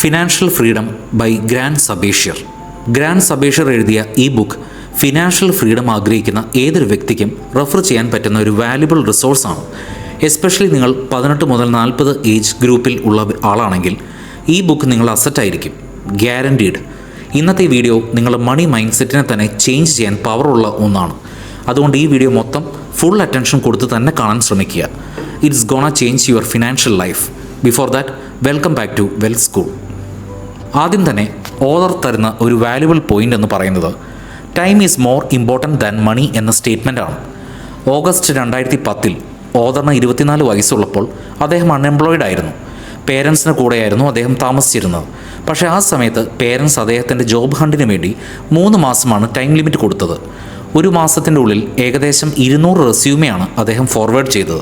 Financial freedom by Grant Sabatier Grant Sabatier എഴുതിയ ഈ book financial freedom ആഗ്രഹിക്കുന്ന ഏതൊരു വ്യക്തിക്കും റെഫർ ചെയ്യാൻ പറ്റുന്ന ഒരു വാല്യുബിൾ റിസോഴ്സാണ് എസ്പെഷ്യലി നിങ്ങൾ പതിനെട്ട് മുതൽ നാൽപ്പത് ഏജ് ഗ്രൂപ്പിൽ ഉള്ള ആളാണെങ്കിൽ ഈ ബുക്ക് നിങ്ങൾ അസറ്റായിരിക്കും ഗ്യാരന്റീഡ് ഇന്നത്തെ വീഡിയോ നിങ്ങളുടെ മണി മൈൻഡ് സെറ്റിനെ തന്നെ ചേഞ്ച് ചെയ്യാൻ പവറുള്ള ഒന്നാണ്. അതുകൊണ്ട് ഈ വീഡിയോ മൊത്തം ഫുൾ അറ്റൻഷൻ കൊടുത്ത് തന്നെ കാണാൻ ശ്രമിക്കുക. It's gonna change your financial life before that welcome back to well school ആദ്യം തന്നെ ഓദർ തരുന്ന ഒരു വാല്യുബിൾ പോയിന്റ് എന്ന് പറയുന്നത് time is more important than money എന്ന സ്റ്റേറ്റ്മെന്റ് ആണ്. ഓഗസ്റ്റ് രണ്ടായിരത്തി പത്തിൽ ഓദറിന് ഇരുപത്തിനാല് വയസ്സുള്ളപ്പോൾ അദ്ദേഹം അൺഎംപ്ലോയിഡ് ആയിരുന്നു. പേരൻസിന് കൂടെയായിരുന്നു അദ്ദേഹം താമസിച്ചിരുന്നത്. പക്ഷേ ആ സമയത്ത് പേരൻസ് അദ്ദേഹത്തിന്റെ ജോബ് ഹണ്ടിന് വേണ്ടി മൂന്ന് മാസമാണ് ടൈം ലിമിറ്റ് കൊടുത്തത്. ഒരു മാസത്തിന്റെ ഉള്ളിൽ ഏകദേശം ഇരുന്നൂറ് റെസ്യൂമെയാണ് അദ്ദേഹം ഫോർവേഡ് ചെയ്തത്.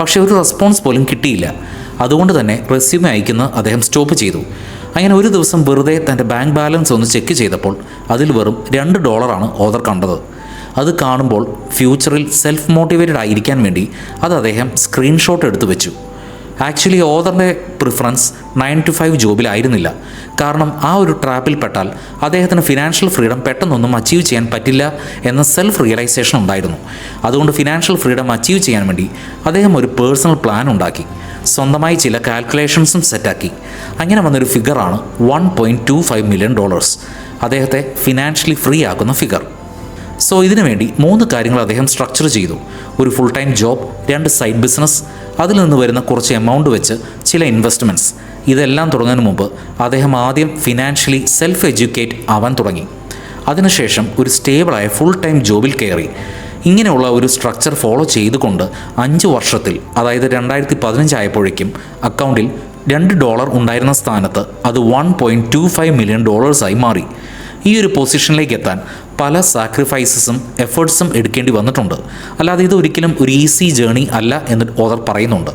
പക്ഷേ ഒരു റെസ്പോൺസ് പോലും കിട്ടിയില്ല. അതുകൊണ്ട് തന്നെ റെസ്യൂമെ അയക്കുന്നത് അദ്ദേഹം സ്റ്റോപ്പ് ചെയ്തു. അങ്ങനെ ഒരു ദിവസം വെറുതെ തന്റെ ബാങ്ക് ബാലൻസ് ഒന്ന് ചെക്ക് ചെയ്തപ്പോൾ അതിൽ വെറും രണ്ട് ഡോളറാണ് ഓദർ കണ്ടത്. അത് കാണുമ്പോൾ ഫ്യൂച്ചറിൽ സെൽഫ് മോട്ടിവേറ്റഡ് ആയിരിക്കാൻ വേണ്ടി അത് അദ്ദേഹം സ്ക്രീൻഷോട്ട് എടുത്തു വെച്ചു. ആക്ച്വലി ഓദറിന്റെ പ്രിഫറൻസ് നയൻ ടു ഫൈവ് ജോബിലായിരുന്നില്ല കാരണം ആ ഒരു ട്രാപ്പിൽ പെട്ടാൽ അദ്ദേഹത്തിന് ഫിനാൻഷ്യൽ ഫ്രീഡം പെട്ടെന്നൊന്നും അച്ചീവ് ചെയ്യാൻ പറ്റില്ല എന്ന സെൽഫ് റിയലൈസേഷൻ ഉണ്ടായിരുന്നു. അതുകൊണ്ട് ഫിനാൻഷ്യൽ ഫ്രീഡം അച്ചീവ് ചെയ്യാൻ വേണ്ടി അദ്ദേഹം ഒരു പേഴ്സണൽ പ്ലാൻ ഉണ്ടാക്കി. സ്വന്തമായി ചില കാൽക്കുലേഷൻസും സെറ്റാക്കി അങ്ങനെ വന്നൊരു ഫിഗറാണ് one point two five million dollars അദ്ദേഹത്തെ ഫിനാൻഷ്യലി ഫ്രീ ആക്കുന്ന ഫിഗർ സോ ഇതിനു വേണ്ടി മൂന്ന് കാര്യങ്ങൾ അദ്ദേഹം സ്ട്രക്ചർ ചെയ്തു. ഒരു ഫുൾ ടൈം ജോബ് രണ്ട് സൈഡ് ബിസിനസ് അതിൽ നിന്ന് വരുന്ന കുറച്ച് എമൗണ്ട് വെച്ച് ചില ഇൻവെസ്റ്റ്മെന്റ്സ് ഇതെല്ലാം തുടങ്ങുന്നതിന് മുമ്പ് അദ്ദേഹം ആദ്യം ഫിനാൻഷ്യലി സെൽഫ് എഡ്യൂക്കേറ്റ് ആവാൻ തുടങ്ങി. അതിനുശേഷം ഒരു സ്റ്റേബിളായ ഫുൾ ടൈം ജോബിൽ കയറി. ഇങ്ങനെയുള്ള ഒരു സ്ട്രക്ചർ ഫോളോ ചെയ്തുകൊണ്ട് അഞ്ച് വർഷത്തിൽ അതായത് രണ്ടായിരത്തി പതിനഞ്ചായപ്പോഴേക്കും അക്കൗണ്ടിൽ രണ്ട് ഡോളർ ഉണ്ടായിരുന്ന സ്ഥാനത്ത് അത് one point two five million ഡോളേഴ്സായി മാറി. ഈ ഒരു പൊസിഷനിലേക്ക് എത്താൻ പല സാക്രിഫൈസസും എഫേർട്സും എടുക്കേണ്ടി വന്നിട്ടുണ്ട്. അല്ലാതെ ഇത് ഒരിക്കലും ഒരു ഈസി ജേണി അല്ല എന്ന് ഓതർ പറയുന്നുണ്ട്.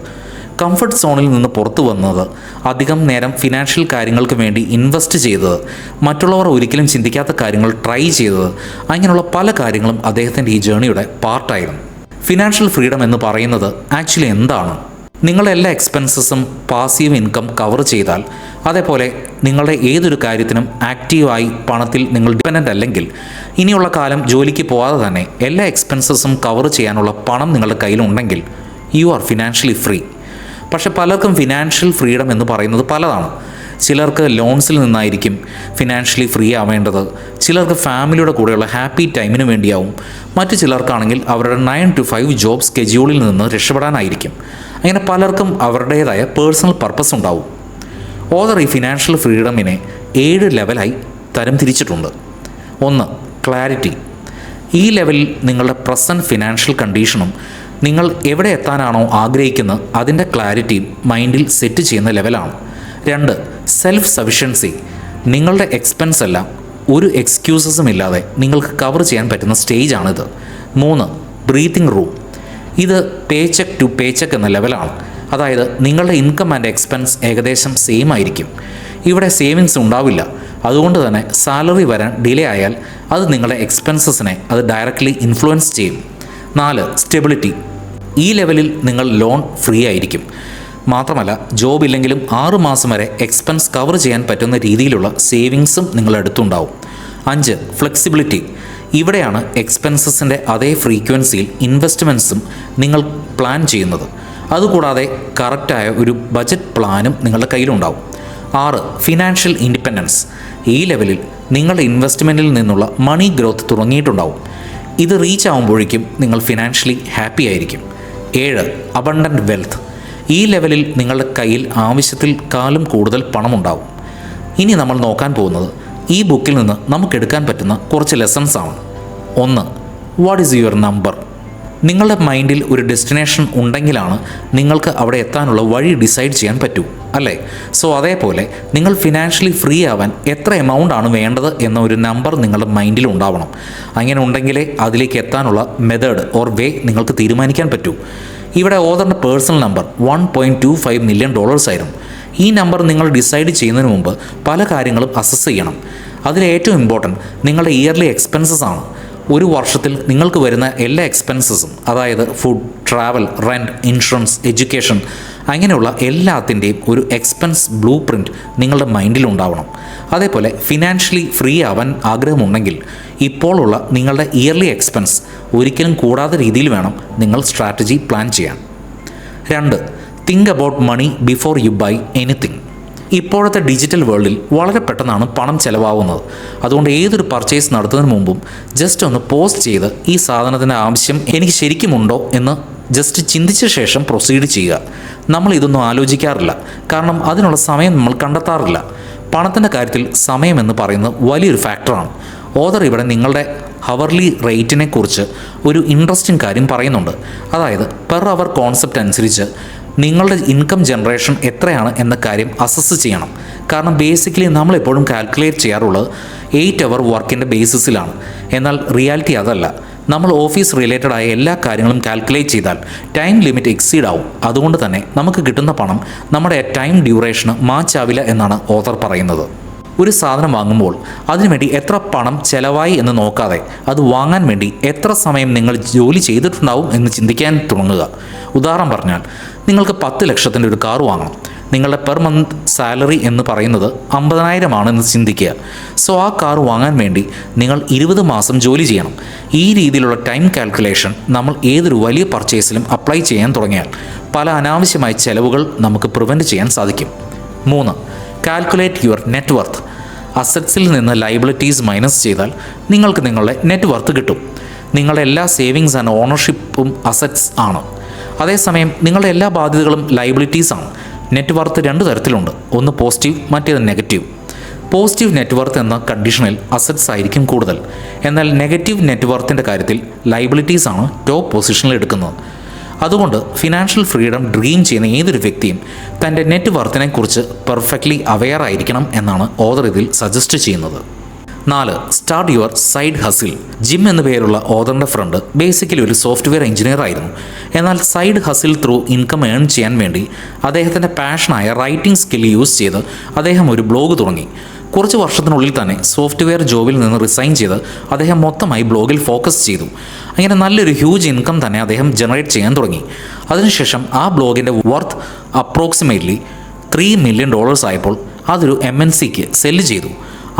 കംഫർട്ട് സോണിൽ നിന്ന് പുറത്തു വന്നത്. അധികം നേരം ഫിനാൻഷ്യൽ കാര്യങ്ങൾക്ക് വേണ്ടി ഇൻവെസ്റ്റ് ചെയ്തത്. മറ്റുള്ളവർ ഒരിക്കലും ചിന്തിക്കാത്ത കാര്യങ്ങൾ ട്രൈ ചെയ്തത്. അങ്ങനെയുള്ള പല കാര്യങ്ങളും അദ്ദേഹത്തിന്റെ ഈ ജേണിയുടെ പാർട്ടായിരുന്നു ഫിനാൻഷ്യൽ ഫ്രീഡം എന്ന് പറയുന്നത് ആക്ച്വലി എന്താണ്? നിങ്ങളുടെ എല്ലാ എക്സ്പെൻസസും പാസീവ് ഇൻകം കവർ ചെയ്താൽ അതേപോലെ നിങ്ങളുടെ ഏതൊരു കാര്യത്തിനും ആക്റ്റീവായി പണത്തിൽ നിങ്ങൾ ഡിപ്പെൻഡന്റ് അല്ലെങ്കിൽ ഇനിയുള്ള കാലം ജോലിക്ക് പോകാതെ തന്നെ എല്ലാ എക്സ്പെൻസസും കവർ ചെയ്യാനുള്ള പണം നിങ്ങളുടെ കയ്യിലുണ്ടെങ്കിൽ യു ആർ ഫിനാൻഷ്യലി ഫ്രീ പക്ഷെ പലർക്കും ഫിനാൻഷ്യൽ ഫ്രീഡം എന്ന് പറയുന്നത് പലതാണ്. ചിലർക്ക് ലോൺസിൽ നിന്നായിരിക്കും ഫിനാൻഷ്യലി ഫ്രീ ആവേണ്ടത്. ചിലർക്ക് ഫാമിലിയുടെ കൂടെയുള്ള ഹാപ്പി ടൈമിന് വേണ്ടിയാവും. മറ്റു ചിലർക്കാണെങ്കിൽ അവരുടെ നയൻ ടു ഫൈവ് ജോബ് സ്കെഡ്യൂളിൽ നിന്ന് രക്ഷപ്പെടാനായിരിക്കും. അങ്ങനെ പലർക്കും അവരുടേതായ പേഴ്സണൽ പർപ്പസ് ഉണ്ടാവും. ഓദർ ഈ ഫിനാൻഷ്യൽ ഫ്രീഡമിനെ ഏഴ് ലെവലായി തരം തിരിച്ചിട്ടുണ്ട് ഒന്ന് ക്ലാരിറ്റി ഈ ലെവലിൽ നിങ്ങളുടെ പ്രസന്റ് ഫിനാൻഷ്യൽ കണ്ടീഷനും നിങ്ങൾ എവിടെ എത്താനാണോ ആഗ്രഹിക്കുന്നത് അതിന്റെ ക്ലാരിറ്റി മൈൻഡിൽ സെറ്റ് ചെയ്യുന്ന ലെവലാണ് രണ്ട് സെൽഫ് സഫിഷ്യൻസി നിങ്ങളുടെ എക്സ്പെൻസ് എല്ലാം ഒരു എക്സ്ക്യൂസസും ഇല്ലാതെ നിങ്ങൾക്ക് കവർ ചെയ്യാൻ പറ്റുന്ന സ്റ്റേജാണിത് മൂന്ന് ബ്രീത്തിങ് റൂം ഇത് pay check to pay check എന്ന ലെവലാണ് അതായത് നിങ്ങളുടെ ഇൻകം ആൻഡ് എക്സ്പെൻസ് ഏകദേശം സെയിം ആയിരിക്കും. ഇവിടെ സേവിങ്സ് ഉണ്ടാവില്ല. അതുകൊണ്ട് തന്നെ സാലറി വരാൻ ഡിലേ ആയാൽ അത് നിങ്ങളുടെ എക്സ്പെൻസസിനെ അത് ഡയറക്റ്റ്ലി ഇൻഫ്ലുവൻസ് ചെയ്യും. നാല് സ്റ്റെബിലിറ്റി ഈ ലെവലിൽ നിങ്ങൾ ലോൺ ഫ്രീ ആയിരിക്കും. മാത്രമല്ല ജോബ് ഇല്ലെങ്കിലും ആറുമാസം വരെ എക്സ്പെൻസ് കവർ ചെയ്യാൻ പറ്റുന്ന രീതിയിലുള്ള സേവിങ്സും നിങ്ങളുടെ അടുത്തുണ്ടാവും. അഞ്ച് ഫ്ലെക്സിബിലിറ്റി ഇവിടെയാണ് എക്സ്പെൻസസിന്റെ അതേ ഫ്രീക്വൻസിയിൽ ഇൻവെസ്റ്റ്മെൻസും നിങ്ങൾ പ്ലാൻ ചെയ്യുന്നത്. അതുകൂടാതെ കറക്റ്റായ ഒരു ബജറ്റ് പ്ലാനും നിങ്ങളുടെ കയ്യിലുണ്ടാവും. ആറ് ഫിനാൻഷ്യൽ ഇൻഡിപെൻഡൻസ് ഈ ലെവലിൽ നിങ്ങളുടെ ഇൻവെസ്റ്റ്മെന്റിൽ നിന്നുള്ള മണി ഗ്രോത്ത് തുടങ്ങിയിട്ടുണ്ടാവും. ഇത് റീച്ച് ആകുമ്പോഴേക്കും നിങ്ങൾ ഫിനാൻഷ്യലി ഹാപ്പി ആയിരിക്കും. ഏഴ് അബണ്ടന്റ് വെൽത്ത് ഈ ലെവലിൽ നിങ്ങളുടെ കയ്യിൽ ആവശ്യത്തിൽ കാലും കൂടുതൽ പണമുണ്ടാവും. ഇനി നമ്മൾ നോക്കാൻ പോകുന്നത് ഈ ബുക്കിൽ നിന്ന് നമുക്കെടുക്കാൻ പറ്റുന്ന കുറച്ച് ലെസൺസ് ആണ്. ഒന്ന് വാട്ട് ഈസ് യുവർ നമ്പർ നിങ്ങളുടെ മൈൻഡിൽ ഒരു ഡെസ്റ്റിനേഷൻ ഉണ്ടെങ്കിലാണ് നിങ്ങൾക്ക് അവിടെ എത്താനുള്ള വഴി ഡിസൈഡ് ചെയ്യാൻ പറ്റൂ അല്ലേ? സോ അതേപോലെ നിങ്ങൾ ഫിനാൻഷ്യലി ഫ്രീ ആവാൻ എത്ര എമൗണ്ട് ആണ് വേണ്ടത് എന്ന ഒരു നമ്പർ നിങ്ങളുടെ മൈൻഡിൽ ഉണ്ടാവണം. അങ്ങനെ ഉണ്ടെങ്കിലേ അതിലേക്ക് എത്താനുള്ള മെത്തേഡ് ഓർ വേ നിങ്ങൾക്ക് തീരുമാനിക്കാൻ പറ്റൂ. ഇവിടെ ഓതറിന്റെ personal number one point two five million dollars ആയിരുന്നു. ഈ നമ്പർ നിങ്ങൾ ഡിസൈഡ് ചെയ്യുന്നതിന് മുമ്പ് പല കാര്യങ്ങളും അസസ് ചെയ്യണം. അതിൽ ഏറ്റവും ഇമ്പോർട്ടന്റ് നിങ്ങളുടെ ഇയർലി എക്സ്പെൻസസ് ആണ്. ഒരു വർഷത്തിൽ നിങ്ങൾക്ക് വരുന്ന എല്ലാ എക്സ്പെൻസസും അതായത് food travel rent insurance education അങ്ങനെയുള്ള എല്ലാത്തിന്റെയും ഒരു എക്സ്പെൻസ് ബ്ലൂ പ്രിന്റ് നിങ്ങളുടെ മൈൻഡിലുണ്ടാവണം അതേപോലെ ഫിനാൻഷ്യലി ഫ്രീ ആവാൻ ആഗ്രഹമുണ്ടെങ്കിൽ ഇപ്പോഴുള്ള നിങ്ങളുടെ ഇയർലി എക്സ്പെൻസ് ഒരിക്കലും കൂടാതെ രീതിയിൽ വേണം നിങ്ങൾ സ്ട്രാറ്റജി പ്ലാൻ ചെയ്യാൻ. രണ്ട് think about money before you buy anything ഇപ്പോഴത്തെ ഡിജിറ്റൽ വേൾഡിൽ വളരെ പെട്ടെന്നാണ് പണം ചിലവാകുന്നത്. അതുകൊണ്ട് ഏതൊരു പർച്ചേസ് നടത്തുന്നതിന് മുമ്പും ജസ്റ്റ് ഒന്ന് പോസ്റ്റ് ചെയ്ത് ഈ സാധനത്തിന്റെ ആവശ്യം എനിക്ക് ശരിക്കുമുണ്ടോ എന്ന് ജസ്റ്റ് ചിന്തിച്ച ശേഷം പ്രൊസീഡ് ചെയ്യുക. നമ്മൾ ഇതൊന്നും ആലോചിക്കാറില്ല. കാരണം അതിനുള്ള സമയം നമ്മൾ കണ്ടെത്താറില്ല. പണത്തിന്റെ കാര്യത്തിൽ സമയം എന്ന് പറയുന്നത് വലിയൊരു ഫാക്ടറാണ് ഓദർ ഇവിടെ നിങ്ങളുടെ ഹവർലി റേറ്റിനെക്കുറിച്ച് ഒരു ഇൻട്രസ്റ്റിംഗ് കാര്യം പറയുന്നുണ്ട്. അതായത് പെർ അവർ കോൺസെപ്റ്റ് അനുസരിച്ച് നിങ്ങളുടെ ഇൻകം ജനറേഷൻ എത്രയാണ് എന്ന കാര്യം അസസ് ചെയ്യണം. കാരണം ബേസിക്കലി നമ്മളെപ്പോഴും കാൽക്കുലേറ്റ് ചെയ്യാറുള്ളത് എയ്റ്റ് അവർ വർക്കിന്റെ ബേസിസിലാണ് എന്നാൽ റിയാലിറ്റി അതല്ല. നമ്മൾ ഓഫീസ് റിലേറ്റഡ് ആയ എല്ലാ കാര്യങ്ങളും കാൽക്കുലേറ്റ് ചെയ്താൽ ടൈം ലിമിറ്റ് എക്സീഡ് ആവും. അതുകൊണ്ട് തന്നെ നമുക്ക് കിട്ടുന്ന പണം നമ്മുടെ ടൈം ഡ്യൂറേഷന് മാച്ചാവില്ല എന്നാണ് ഓഥർ പറയുന്നത്. ഒരു സാധനം വാങ്ങുമ്പോൾ അതിനുവേണ്ടി എത്ര പണം ചെലവായി എന്ന് നോക്കാതെ അത് വാങ്ങാൻ വേണ്ടി എത്ര സമയം നിങ്ങൾ ജോലി ചെയ്തിട്ടുണ്ടാവും എന്ന് ചിന്തിക്കാൻ തുടങ്ങുക. ഉദാഹരണം പറഞ്ഞാൽ നിങ്ങൾക്ക് പത്ത് ലക്ഷത്തിന്റെ ഒരു കാർ വാങ്ങണം. നിങ്ങളുടെ പെർ മന്ത് സാലറി എന്ന് പറയുന്നത് അമ്പതിനായിരമാണെന്ന് ചിന്തിക്കുക. സോ ആ കാർ വാങ്ങാൻ വേണ്ടി നിങ്ങൾ ഇരുപത് മാസം ജോലി ചെയ്യണം. ഈ രീതിയിലുള്ള ടൈം കാൽക്കുലേഷൻ നമ്മൾ ഏതൊരു വലിയ പർച്ചേസിലും അപ്ലൈ ചെയ്യാൻ തുടങ്ങിയാൽ പല അനാവശ്യമായ ചെലവുകൾ നമുക്ക് പ്രിവെന്റ് ചെയ്യാൻ സാധിക്കും. മൂന്ന് കാൽക്കുലേറ്റ് യുവർ നെറ്റ് വർത്ത്. അസറ്റ്സിൽ നിന്ന് ലൈബിലിറ്റീസ് മൈനസ് ചെയ്താൽ നിങ്ങൾക്ക് നിങ്ങളുടെ നെറ്റ് വർത്ത് കിട്ടും. നിങ്ങളുടെ എല്ലാ സേവിങ്സ് ആൻഡ് ഓണർഷിപ്പും അസറ്റ്സ് ആണ്. അതേസമയം നിങ്ങളുടെ എല്ലാ ബാധ്യതകളും ലൈബിലിറ്റീസ് ആണ്. നെറ്റ് വർത്ത് രണ്ട് തരത്തിലുണ്ട്. ഒന്ന് പോസിറ്റീവ് മറ്റേത് നെഗറ്റീവ് പോസിറ്റീവ് നെറ്റ്വർത്ത് എന്ന കണ്ടീഷനിൽ അസറ്റ്സ് ആയിരിക്കും കൂടുതൽ. എന്നാൽ നെഗറ്റീവ് നെറ്റ്വർത്തിന്റെ കാര്യത്തിൽ ലൈബിലിറ്റീസ് ആണ് ടോപ്പ് പൊസിഷനിൽ എടുക്കുന്നത്. അതുകൊണ്ട് ഫിനാൻഷ്യൽ ഫ്രീഡം ഡ്രീം ചെയ്യുന്ന ഏതൊരു വ്യക്തിയും തന്റെ നെറ്റ് വർത്തിനെക്കുറിച്ച് പെർഫെക്റ്റ്ലി അവെയർ ആയിരിക്കണം എന്നാണ് ഓദർ ഇതിൽ സജസ്റ്റ് ചെയ്യുന്നത്. നാല് start your side hustle Jim എന്ന പേരുള്ള ഓദറിന്റെ ഫ്രണ്ട് ബേസിക്കലി ഒരു സോഫ്റ്റ്വെയർ എഞ്ചിനീയർ ആയിരുന്നു. എന്നാൽ side hustle through income earn ചെയ്യാൻ വേണ്ടി അദ്ദേഹത്തിന്റെ പാഷനായ റൈറ്റിംഗ് സ്കിൽ യൂസ് ചെയ്ത് അദ്ദേഹം ഒരു ബ്ലോഗ് തുടങ്ങി. കുറച്ച് വർഷത്തിനുള്ളിൽ തന്നെ സോഫ്റ്റ്വെയർ ജോബിൽ നിന്ന് റിസൈൻ ചെയ്ത് അദ്ദേഹം മൊത്തമായി ബ്ലോഗിൽ ഫോക്കസ് ചെയ്തു. അങ്ങനെ നല്ലൊരു ഹ്യൂജ് ഇൻകം തന്നെ അദ്ദേഹം ജനറേറ്റ് ചെയ്യാൻ തുടങ്ങി. അതിനുശേഷം ആ ബ്ലോഗിന്റെ worth approximately three million dollars ആയപ്പോൾ അതൊരു എം എൻ സിക്ക് സെല്ല് ചെയ്തു.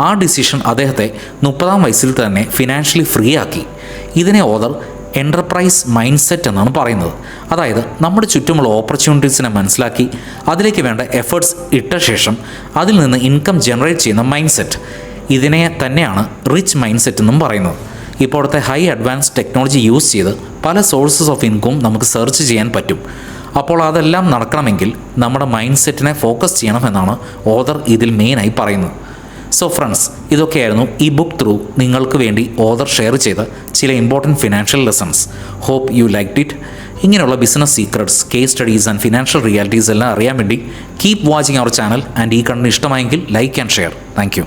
ആ ഡിസിഷൻ അദ്ദേഹത്തെ മുപ്പതാം വയസ്സിൽ തന്നെ ഫിനാൻഷ്യലി ഫ്രീ ആക്കി. ഇതിനെ ഓദർ എന്റർപ്രൈസ് മൈൻഡ് സെറ്റ് എന്നാണ് പറയുന്നത്. അതായത് നമ്മുടെ ചുറ്റുമുള്ള ഓപ്പർച്യൂണിറ്റീസിനെ മനസ്സിലാക്കി അതിലേക്ക് വേണ്ട എഫേർട്സ് ഇട്ട ശേഷം അതിൽ നിന്ന് ഇൻകം ജനറേറ്റ് ചെയ്യുന്ന മൈൻഡ് സെറ്റ് ഇതിനെ തന്നെയാണ് റിച്ച് മൈൻഡ് സെറ്റ് എന്നും പറയുന്നത്. ഇപ്പോഴത്തെ ഹൈ അഡ്വാൻസ് ടെക്നോളജി യൂസ് ചെയ്ത് പല സോഴ്സസ് ഓഫ് ഇൻകം നമുക്ക് സെർച്ച് ചെയ്യാൻ പറ്റും. അപ്പോൾ അതെല്ലാം നടക്കണമെങ്കിൽ നമ്മുടെ മൈൻഡ് സെറ്റിനെ ഫോക്കസ് ചെയ്യണമെന്നാണ് ഓദർ ഇതിൽ മെയിനായി പറയുന്നത്. സോ ഫ്രണ്ട്സ് ഇതൊക്കെയായിരുന്നു ഈ ബുക്ക് ത്രൂ നിങ്ങൾക്ക് വേണ്ടി ഓദർ ഷെയർ ചെയ്ത ചില important financial lessons hope you like it ഇങ്ങനെയുള്ള business secrets case studies and financial realities എല്ലാം അറിയാൻ വേണ്ടി keep watching our channel and ഈ കണ്ണിന് ഇഷ്ടമായെങ്കിൽ ലൈക്ക് ആൻഡ് ഷെയർ താങ്ക്